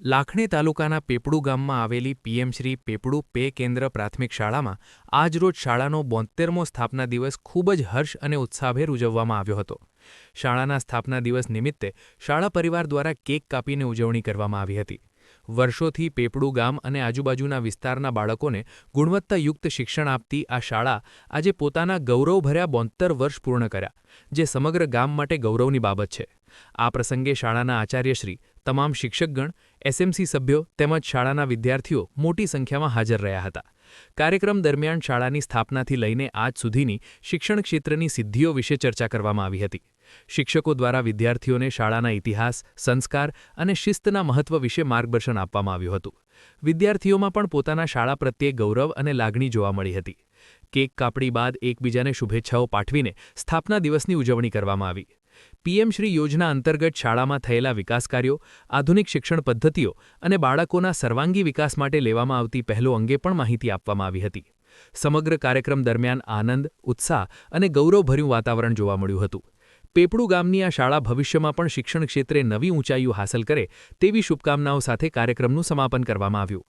લાખણી તાલુકાના પેપડુ ગામમાં આવેલી પીએમશ્રી પેપડુ પે કેન્દ્ર પ્રાથમિક શાળામાં આજરોજ શાળાનો બોતેરમો સ્થાપના દિવસ ખૂબ જ હર્ષ અને ઉત્સાહભેર ઉજવવામાં આવ્યો હતો. શાળાના સ્થાપના દિવસ નિમિત્તે શાળા પરિવાર દ્વારા કેક કાપીને ઉજવણી કરવામાં આવી હતી. વર્ષોથી પેપડુ ગામ અને આજુબાજુના વિસ્તારના બાળકોને ગુણવત્તાયુક્ત શિક્ષણ આપતી આ શાળા આજે પોતાના ગૌરવભર્યા બોતેર વર્ષ પૂર્ણ કર્યા, જે સમગ્ર ગામ માટે ગૌરવની બાબત છે. આ પ્રસંગે શાળાના આચાર્યશ્રી, તમામ શિક્ષકગણ, એસએમસી સભ્યો તેમજ શાળાના વિદ્યાર્થીઓ મોટી સંખ્યામાં હાજર રહ્યા હતા. કાર્યક્રમ દરમિયાન શાળાની સ્થાપનાથી લઈને આજ સુધીની શિક્ષણ ક્ષેત્રની સિદ્ધિઓ વિશે ચર્ચા કરવામાં આવી હતી. શિક્ષકો દ્વારા વિદ્યાર્થીઓને શાળાના ઇતિહાસ, સંસ્કાર અને શિસ્તના મહત્વ વિશે માર્ગદર્શન આપવામાં આવ્યું હતું. વિદ્યાર્થીઓમાં પણ પોતાના શાળા પ્રત્યે ગૌરવ અને લાગણી જોવા મળી હતી. કેક કાપડી બાદ એકબીજાને શુભેચ્છાઓ પાઠવીને સ્થાપના દિવસની ઉજવણી કરવામાં આવી. પીએમ શ્રી યોજના અંતર્ગત શાળામાં થયેલા વિકાસ કાર્યો, આધુનિક શિક્ષણ પદ્ધતિઓ અને બાળકોના સર્વાંગી વિકાસ માટે લેવામાં આવતી પહેલો અંગે પણ માહિતી આપવામાં આવી હતી. સમગ્ર કાર્યક્રમ દરમિયાન આનંદ, ઉત્સાહ અને ગૌરવભર્યું વાતાવરણ જોવા મળ્યું હતું. પેપડુ ગામની આ શાળા ભવિષ્યમાં પણ શિક્ષણ ક્ષેત્રે નવી ઊંચાઈઓ હાંસલ કરે તેવી શુભકામનાઓ સાથે કાર્યક્રમનું સમાપન કરવામાં આવ્યું.